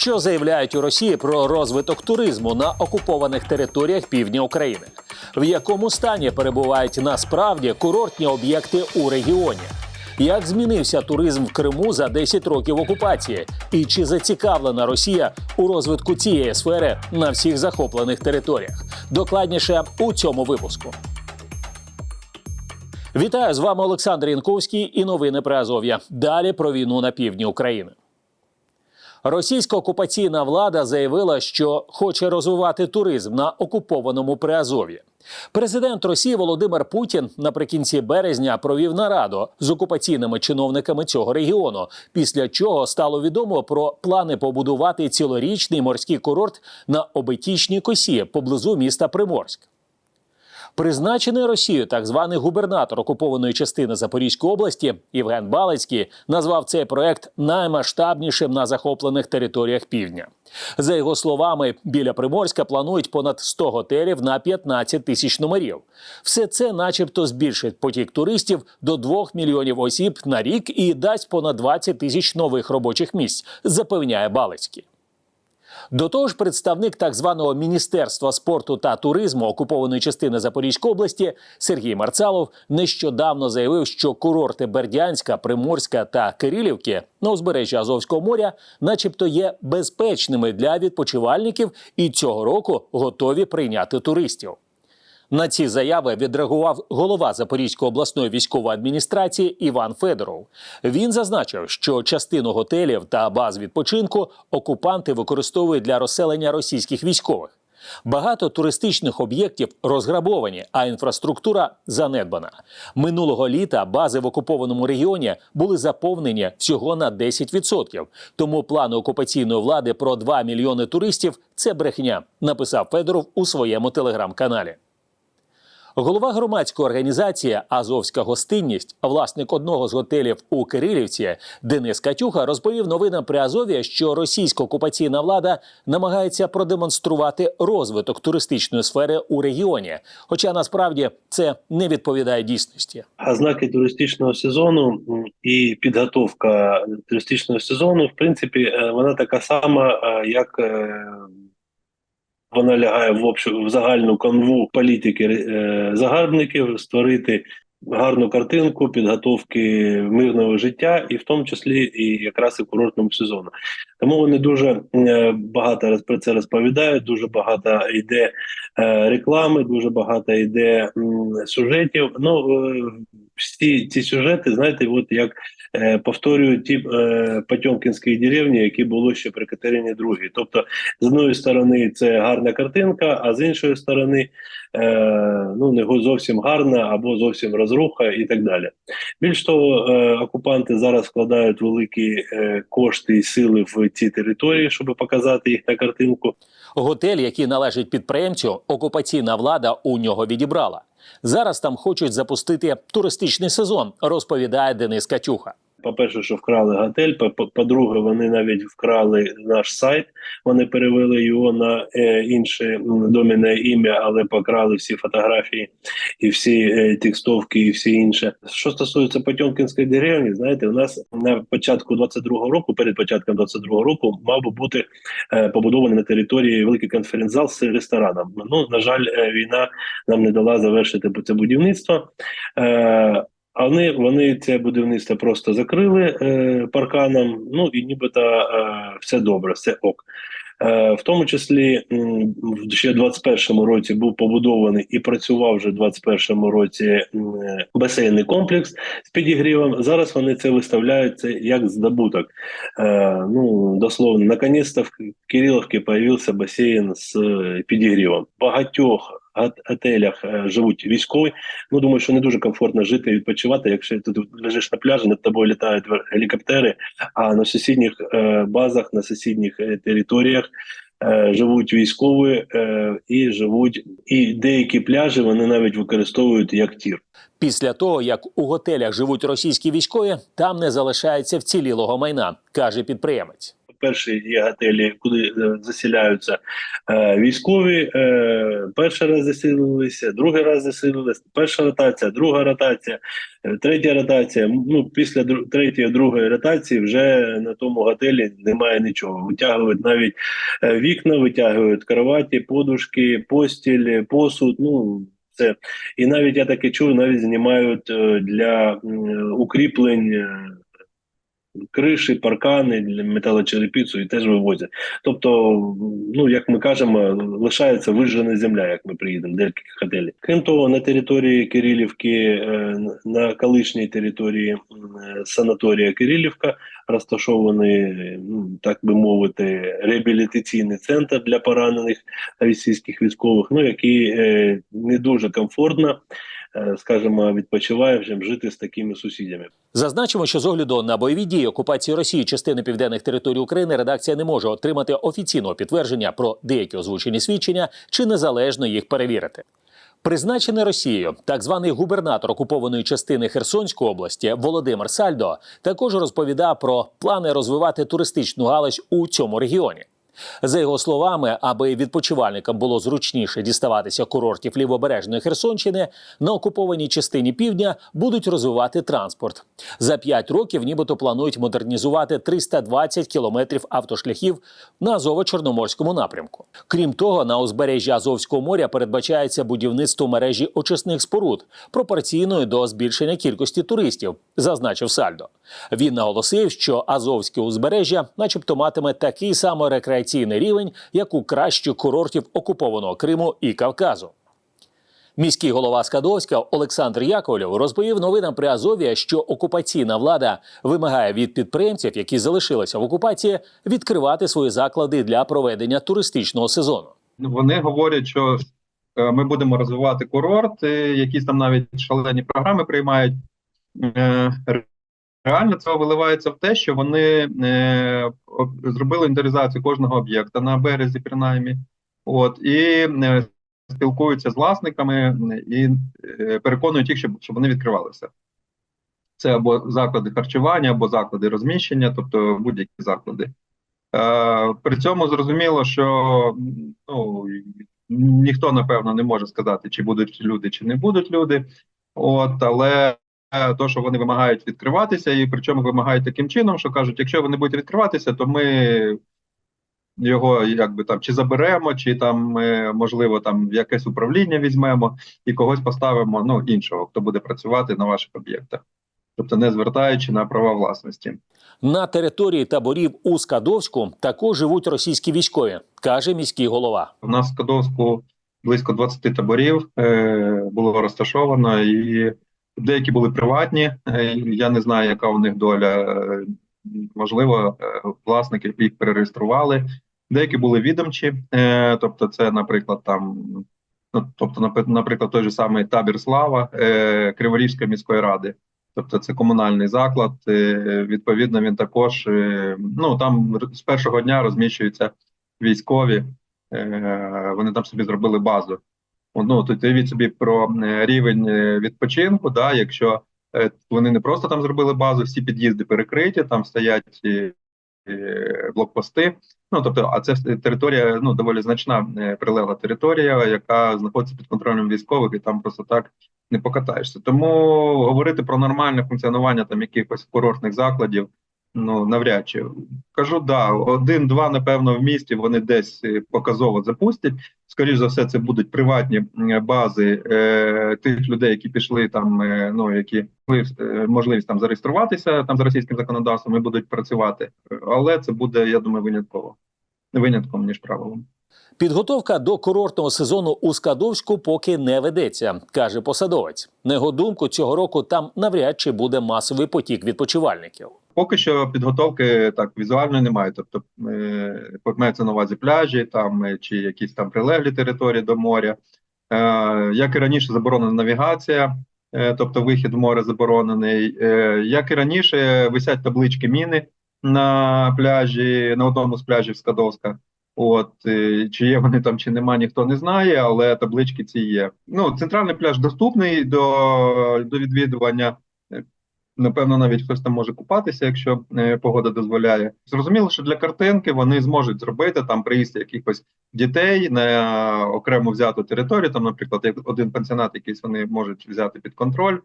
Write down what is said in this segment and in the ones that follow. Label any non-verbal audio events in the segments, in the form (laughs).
Що заявляють у Росії про розвиток туризму на окупованих територіях півдня України? В якому стані перебувають насправді курортні об'єкти у регіоні? Як змінився туризм в Криму за 10 років окупації? І чи зацікавлена Росія у розвитку цієї сфери на всіх захоплених територіях? Докладніше у цьому випуску. Вітаю з вами Олександр Янковський і новини про Азов'я. Далі про війну на півдні України. Російська окупаційна влада заявила, що хоче розвивати туризм на окупованому Приазов'ї. Президент Росії Володимир Путін наприкінці березня провів нараду з окупаційними чиновниками цього регіону, після чого стало відомо про плани побудувати цілорічний морський курорт на обетічній косі поблизу міста Приморськ. Призначений Росією так званий губернатор окупованої частини Запорізької області Євген Балицький назвав цей проект наймасштабнішим на захоплених територіях півдня. За його словами, біля Приморська планують понад 100 готелів на 15 тисяч номерів. Все це, начебто, збільшить потік туристів до 2 мільйонів осіб на рік і дасть понад 20 тисяч нових робочих місць, запевняє Балицький. До того ж, представник так званого міністерства спорту та туризму окупованої частини Запорізької області Сергій Марцалов нещодавно заявив, що курорти Бердянська, Приморська та Кирилівки на узбережжі Азовського моря, начебто, є безпечними для відпочивальників і цього року готові прийняти туристів. На ці заяви відреагував голова Запорізької обласної військової адміністрації Іван Федоров. Він зазначив, що частину готелів та баз відпочинку окупанти використовують для розселення російських військових. Багато туристичних об'єктів розграбовані, а інфраструктура занедбана. Минулого літа бази в окупованому регіоні були заповнені всього на 10%. Тому плани окупаційної влади про 2 мільйони туристів це брехня, написав Федоров у своєму телеграм-каналі. Голова громадської організації Азовська гостинність, власник одного з готелів у Кирилівці Денис Катюха розповів новинам при Азові, що російська окупаційна влада намагається продемонструвати розвиток туристичної сфери у регіоні. Хоча насправді це не відповідає дійсності. ознаки туристичного сезону і підготовка туристичного сезону, в принципі, е, вона така сама, е, як е, вона лягає в общу в загальну канву політики е, загарбників створити гарну картинку підготовки мирного життя, і в тому числі і якраз і курортному сезону. Тому вони дуже е, багато роз- про це розповідають. Дуже багато йде е, реклами, дуже багато йде сюжетів. Ну всі ці сюжети, знаєте, от як повторюють ті е, Потьомкінські деревні, які було ще при Катерині II. Тобто, з одної сторони, це гарна картинка, а з іншої сторони, е, ну не зовсім гарна або зовсім розруха, і так далі. Більш того, е, окупанти зараз вкладають великі е, кошти і сили в ці території, щоб показати їх на картинку. Готель, який належить підприємцю, окупаційна влада у нього відібрала. Зараз там хочуть запустити туристичний сезон, розповідає Денис Катюха. По-перше, що вкрали готель. по- по- По-друге, вони навіть вкрали наш сайт. Вони перевели його на е, інше м, доменне ім'я, але покрали всі фотографії і всі е, текстовки, і всі інше. Що стосується Потьомкінської деревні, знаєте, у нас на початку 22-го року, перед початком 22-го року, мав би бути е, побудований на території великий конференц-зал з рестораном. Ну на жаль, е, війна нам не дала завершити це будівництво. Е, а вони, це будівництво просто закрили е, парканом. Ну і нібито е, все добре, все ок. Е, в тому числі в- ще в 21-му році був побудований і працював вже в 21-му році басейний комплекс з підігрівом. Зараз вони це виставляють це як здобуток. Е, ну дословно, наконец-то в Кириловці появився басейн з е, підігрівом. Багатьох готелях е, живуть військові. Ну думаю, що не дуже комфортно жити і відпочивати, якщо ти лежиш на пляжі, над тобою літають гелікоптери, а на сусідніх е, базах, на сусідніх е, територіях. Живуть військові і живуть, і деякі пляжі вони навіть використовують як тір. Після того, як у готелях живуть російські військові, там не залишається вцілілого майна, каже підприємець. Перші є готелі, куди е, заселяються е, військові. Е, перший раз заселилися, другий раз заселилися, перша ротація, друга ротація, третя ротація. Ну, після третьої, другої ротації вже на тому готелі немає нічого. Витягують навіть вікна, витягують кроваті, подушки, постіль, посуд. Ну це і навіть я таке чую, навіть знімають для укріплень. Криші, паркани для металочерепіцу і теж вивозять. Тобто, ну як ми кажемо, лишається вижжена земля, як ми приїдемо, деяких готелів. Крім того, на території Кирилівки, е, на колишній території е, санаторія Кирилівка розташований, ну так би мовити, реабілітаційний центр для поранених російських військових, ну який е, не дуже комфортно, е, скажімо, відпочиваючим жити з такими сусідями. Зазначимо, що з огляду на бойові дії окупації Росії частини південних територій України редакція не може отримати офіційного підтвердження про деякі озвучені свідчення чи незалежно їх перевірити. Призначений Росією так званий губернатор окупованої частини Херсонської області Володимир Сальдо також розповідав про плани розвивати туристичну галузь у цьому регіоні. За його словами, аби відпочивальникам було зручніше діставатися курортів лівобережної Херсонщини, на окупованій частині півдня будуть розвивати транспорт. За п'ять років нібито планують модернізувати 320 кілометрів автошляхів на Азово-Чорноморському напрямку. Крім того, на узбережжі Азовського моря передбачається будівництво мережі очисних споруд пропорційною до збільшення кількості туристів, зазначив Сальдо. Він наголосив, що Азовське узбережжя, начебто, матиме такий самий рекреаційний рівень, як у кращих курортів окупованого Криму і Кавказу. Міський голова Скадовська Олександр Яковлєв розповів новинам при Азові, що окупаційна влада вимагає від підприємців, які залишилися в окупації, відкривати свої заклади для проведення туристичного сезону. Ну, вони говорять, що е, ми будемо розвивати курорт, е, якісь там навіть шалені програми приймають. Ре- Реально це виливається в те, що вони е, зробили інвентаризацію кожного об'єкта на березі, принаймні, от і е, спілкуються з власниками е, і е, переконують їх, щоб, щоб вони відкривалися. Це або заклади харчування, або заклади розміщення, тобто будь-які заклади. Е, При цьому зрозуміло, що ну, ніхто напевно не може сказати, чи будуть люди, чи не будуть люди. От, але то, що вони вимагають відкриватися, і причому вимагають таким чином, що кажуть, якщо ви не будете відкриватися, то ми його якби там чи заберемо, чи там е, можливо там якесь управління візьмемо і когось поставимо ну іншого, хто буде працювати на ваших об'єктах, тобто не звертаючи на права власності. На території таборів у Скадовську також живуть російські військові, каже міський голова. У нас в Кадовську близько 20 таборів е, було розташовано, і деякі були приватні. Е, я не знаю, яка у них доля. Е, можливо, е, власники їх перереєстрували. Деякі були відомчі, тобто, це, наприклад, там. Ну, тобто, наприклад, той же самий табір Слава е, Криворізької міської ради, тобто це комунальний заклад. Е, відповідно, він також е, ну там з першого дня розміщуються військові. Е, вони там собі зробили базу. Ну, тут уявіть собі про е, рівень е, відпочинку, да, якщо е, вони не просто там зробили базу, всі під'їзди перекриті, там стоять блокпости. Ну, тобто, а це територія, ну, доволі значна прилегла територія, яка знаходиться під контролем військових, і там просто так не покатаєшся. Тому говорити про нормальне функціонування там якихось курортних закладів, ну навряд чи кажу, да, один-два, напевно, в місті вони десь е, показово запустять. Скоріше за все, це будуть приватні бази е, тих людей, які пішли там, е, ну які е, можливість там зареєструватися там за російським законодавством і будуть працювати. Але це буде, я думаю, винятково винятком ніж правилом. Підготовка до курортного сезону у Скадовську поки не ведеться, каже посадовець. На його думку, цього року там навряд чи буде масовий потік відпочивальників. Поки що підготовки так візуально немає. Тобто е, мається на увазі пляжі, там е, чи якісь там прилеглі території до моря. Е, як і раніше, заборонена навігація, тобто вихід в море заборонений. Як і раніше, висять таблички міни на пляжі, на одному з пляжів Скадовська. От чи є вони там, чи нема, ніхто не знає, але таблички ці є. Ну, центральний пляж доступний до, до відвідування. Напевно, навіть хтось там може купатися, якщо е, погода дозволяє. Зрозуміло, що для картинки вони зможуть зробити там приїзд якихось дітей на окремо взяту територію. Там, наприклад, як один пансіонат, якийсь вони можуть взяти під контроль,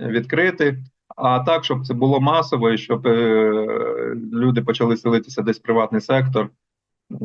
відкрити. А так, щоб це було масово, і щоб е, люди почали селитися десь в приватний сектор.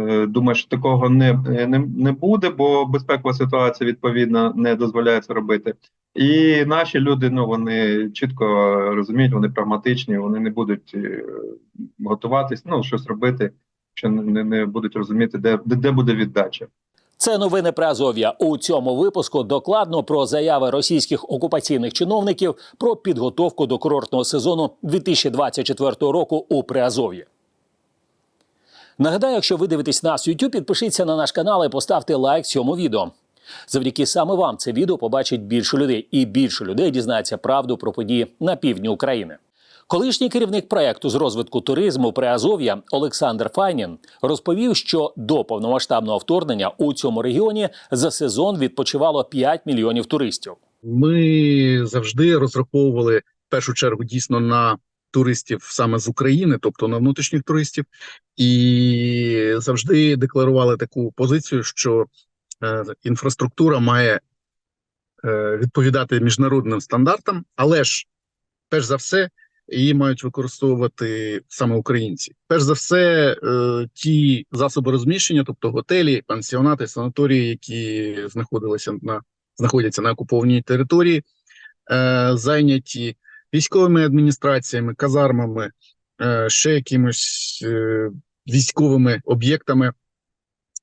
Е, Думаю, що такого не, не, не буде, бо безпекова ситуація відповідно не дозволяє це робити. І наші люди, ну вони чітко розуміють, вони прагматичні, вони не будуть е, готуватись, ну щось робити, що не, не будуть розуміти, де, де буде віддача. Це новини про Азов'я. У цьому випуску докладно про заяви російських окупаційних чиновників про підготовку до курортного сезону 2024 року у Приазов'ї. Нагадаю, якщо ви дивитесь нас в YouTube, підпишіться на наш канал і поставте лайк цьому відео. Завдяки саме вам це відео побачить більше людей, і більше людей дізнається правду про події на півдні України. Колишній керівник проекту з розвитку туризму Приазов'я Олександр Файнін розповів, що до повномасштабного вторгнення у цьому регіоні за сезон відпочивало 5 мільйонів туристів. Ми завжди розраховували в першу чергу дійсно на туристів саме з України, тобто на внутрішніх туристів, і завжди декларували таку позицію, що е, інфраструктура має е, відповідати міжнародним стандартам, але ж перш за все її мають використовувати саме українці. Перш за все, е, ті засоби розміщення, тобто готелі, пансіонати, санаторії, які знаходилися на знаходяться на окупованій території, зайняті військовими адміністраціями, казармами, е, ще якимось е, військовими об'єктами.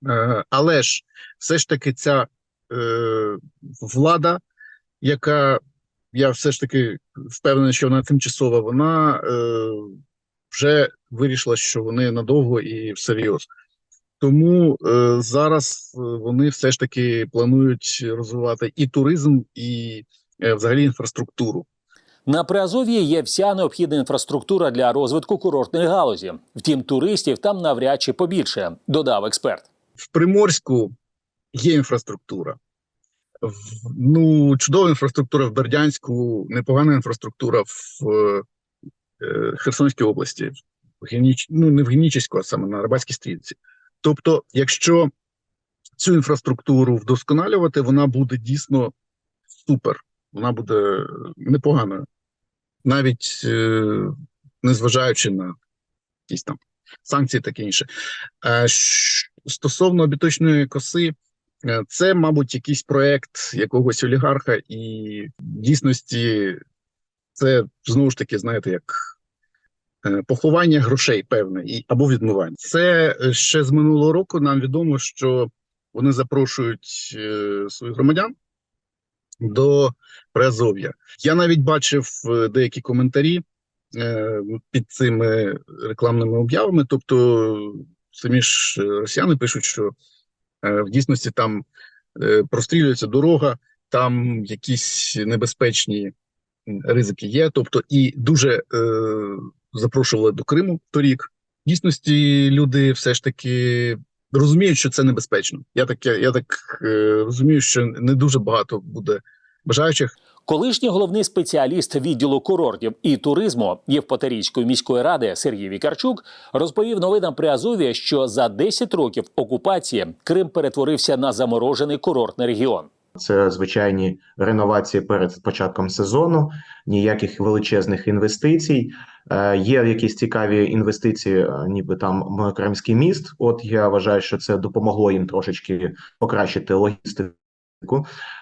Е, але ж все ж таки ця влада, яка я все ж таки впевнений, що вона тимчасова, вона вже вирішила, що вони надовго і всерйоз. Тому е, зараз вони все ж таки планують розвивати і туризм, і е, взагалі інфраструктуру. На Приазов'ї є вся необхідна інфраструктура для розвитку курортної галузі. Втім, туристів там навряд чи побільше, додав експерт. В Приморську є інфраструктура. Ну, чудова інфраструктура в Бердянську, непогана інфраструктура в е, Херсонській області, в Геніч... ну не в Генічеську, а саме на Рибацькій стрілці. Тобто, якщо цю інфраструктуру вдосконалювати, вона буде дійсно супер, вона буде непоганою, навіть е, незважаючи на якісь там санкції таке інше. Е, Стосовно обіточної коси, е, це, мабуть, якийсь проект якогось олігарха, і в дійсності це знову ж таки, знаєте, як е, поховання грошей певне і або відмивання. Це е, ще з минулого року нам відомо, що вони запрошують е, своїх громадян до Приазов'я. Я навіть бачив е, деякі коментарі е, під цими рекламними об'явами. Тобто, самі ж е, росіяни пишуть, що в дійсності там прострілюється дорога, там якісь небезпечні ризики є. Тобто, і дуже запрошували до Криму торік. В дійсності люди все ж таки розуміють, що це небезпечно. Я так, я, я так е, розумію, що не дуже багато буде бажаючих. Колишній головний спеціаліст відділу курортів і туризму Євпаторійської міської ради Сергій Вікарчук розповів новинам при Азові, що за 10 років окупації Крим перетворився на заморожений курортний регіон. Це звичайні реновації перед початком сезону, ніяких величезних інвестицій. Е, є якісь цікаві інвестиції, е, ніби там Кримський міст. От я вважаю, що це допомогло їм трошечки покращити логістику.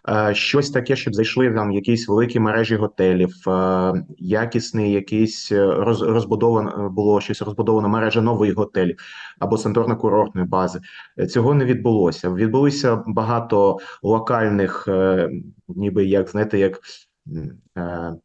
Е, щось таке, щоб зайшли там якісь великі мережі готелів, е, якісний якийсь е, роз, розбудовано було щось розбудовано мережа нових готелів або санаторно-курортної бази. Цього не відбулося. Відбулися багато локальних, ніби як знаєте, як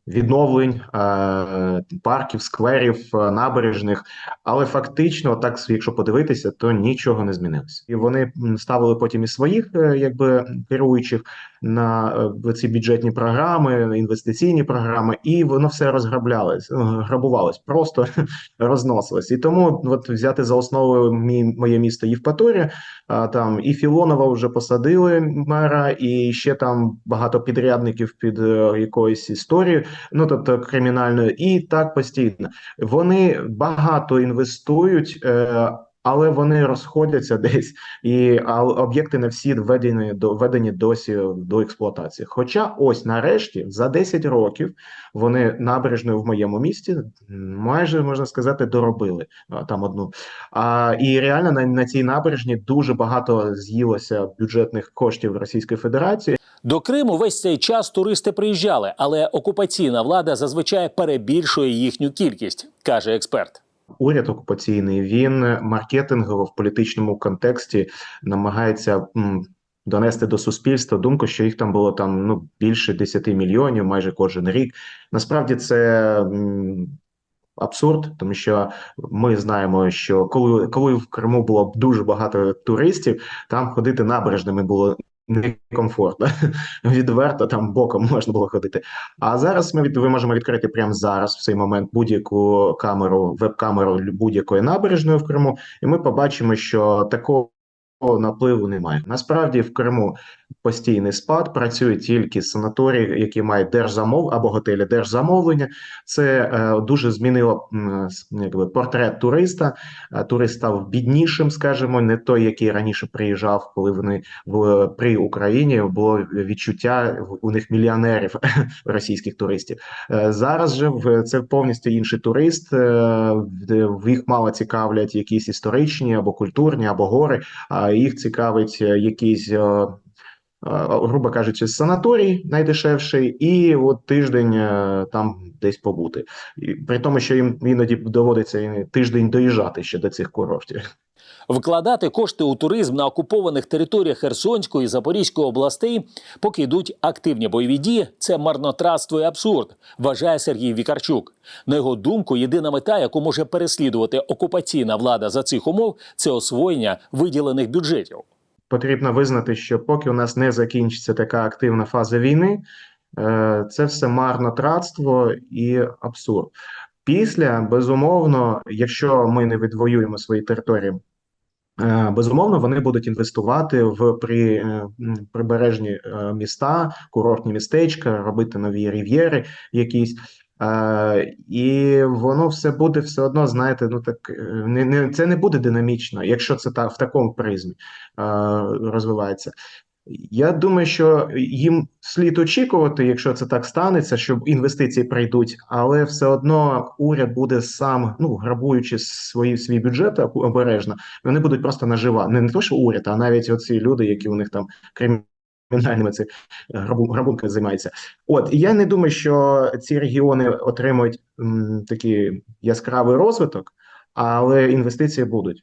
відновлень е, парків, скверів, е, набережних. Але фактично, так якщо подивитися, то нічого не змінилося. І вони ставили потім і своїх, е, якби керуючих на е, ці бюджетні програми, інвестиційні програми, і воно все розграблялось, е, грабувалось, просто (laughs) розносилось. І тому от взяти за основу мій, моє місто Євпаторія, а, там і Філонова вже посадили мера, і ще там багато підрядників під е, якоюсь історією, ну тобто кримінальною, і так постійно. Вони багато інвестують. Але вони розходяться (laughs) десь, і об'єкти не всі введені до введені досі до експлуатації. Хоча, ось нарешті, за 10 років вони набережною в моєму місті майже можна сказати доробили там одну. А і реально на, на цій набережні дуже багато з'їлося бюджетних коштів Російської Федерації. До Криму весь цей час туристи приїжджали, але окупаційна влада зазвичай перебільшує їхню кількість, каже експерт. Уряд окупаційний він маркетингово в політичному контексті намагається донести до суспільства думку, що їх там було там ну більше 10 мільйонів, майже кожен рік. Насправді це абсурд, тому що ми знаємо, що коли, коли в Криму було дуже багато туристів, там ходити набережними було некомфортно. (laughs) Відверто там боком можна було ходити. А зараз ми від, ви можемо відкрити прямо зараз, в цей момент, будь-яку камеру, веб-камеру будь-якої набережної в Криму, і ми побачимо, що такого напливу немає. Насправді в Криму постійний спад, працюють тільки санаторії, які мають держзамов або готелі держзамовлення. Це е, дуже змінило якби портрет туриста. Е, Турист став біднішим, скажімо, не той, який раніше приїжджав, коли вони в при Україні було відчуття у них мільйонерів (laughs) російських туристів. Е, Зараз же це повністю інший турист. е, їх мало цікавлять якісь історичні або культурні, або гори, а їх цікавить е, якийсь. е, е, Грубо кажучи, санаторій найдешевший, і от тиждень там десь побути. При тому, що їм іноді доводиться тиждень доїжджати ще до цих курортів. Вкладати кошти у туризм на окупованих територіях Херсонської і Запорізької областей, поки йдуть активні бойові дії, це марнотратство і абсурд, вважає Сергій Вікарчук. На його думку, єдина мета, яку може переслідувати окупаційна влада за цих умов, це освоєння виділених бюджетів. Потрібно визнати, що поки у нас не закінчиться така активна фаза війни, е, це все марнотратство і абсурд. Після, безумовно, якщо ми не відвоюємо свої території, безумовно, вони будуть інвестувати в при, е, прибережні е, міста, курортні містечка, робити нові рів'єри якісь. Uh, і воно все буде все одно, знаєте, ну так е, не, не це не буде динамічно, якщо це так в такому призмі uh, розвивається. Я думаю, що їм слід очікувати, якщо це так станеться, що інвестиції прийдуть, але все одно уряд буде сам, ну грабуючи свої свій бюджет обережно, вони будуть просто наживати. Не, не то, що уряд, а навіть оці люди, які у них там кримінальними це грабу, грабунками займаються. От я не думаю, що ці регіони отримують м, такий яскравий розвиток, але інвестиції будуть.